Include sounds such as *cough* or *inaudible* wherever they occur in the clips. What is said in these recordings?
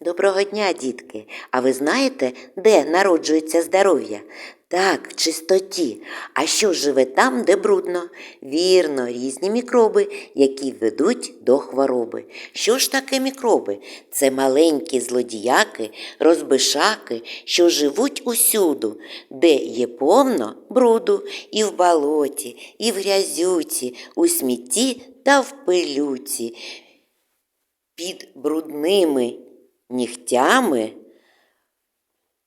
Доброго дня, дітки! А ви знаєте, де народжується здоров'я? Так, в чистоті. А що живе там, де брудно? Вірно, різні мікроби, які ведуть до хвороби. Що ж таке мікроби? Це маленькі злодіяки, розбишаки, що живуть усюду, де є повно бруду і в болоті, і в грязюці, у смітті та в пилюці. Під брудними нігтями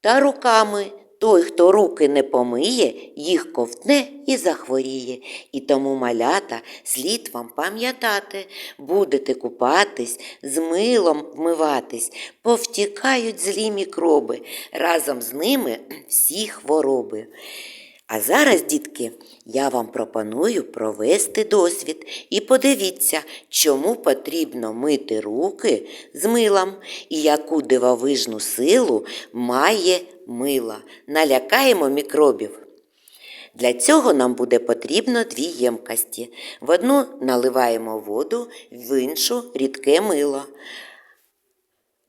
та руками. Той, хто руки не помиє, їх ковтне і захворіє. І тому, малята, слід вам пам'ятати, будете купатись, з милом вмиватись, повтікають злі мікроби, разом з ними *clears throat* всі хвороби. А зараз, дітки, я вам пропоную провести досвід і подивіться, чому потрібно мити руки з милом і яку дивовижну силу має мило. Налякаємо мікробів. Для цього нам буде потрібно дві ємкості. В одну наливаємо воду, в іншу рідке мило.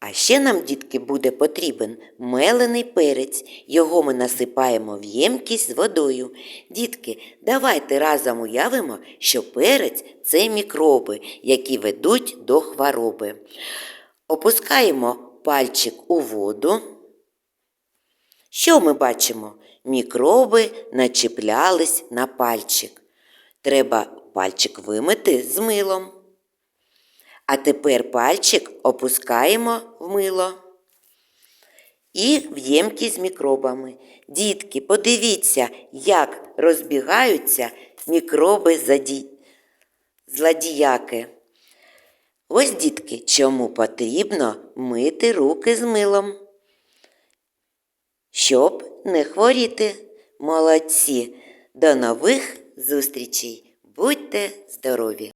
А ще нам, дітки, буде потрібен мелений перець. Його ми насипаємо в ємкість з водою. Дітки, давайте разом уявимо, що перець це мікроби, які ведуть до хвороби. Опускаємо пальчик у воду. Що ми бачимо? Мікроби начіплялись на пальчик. Треба пальчик вимити з милом. А тепер пальчик опускаємо в мило і в ємкі з мікробами. Дітки, подивіться, як розбігаються мікроби заді... злодіяки. Ось, дітки, чому потрібно мити руки з милом. Щоб не хворіти. Молодці. До нових зустрічей. Будьте здорові!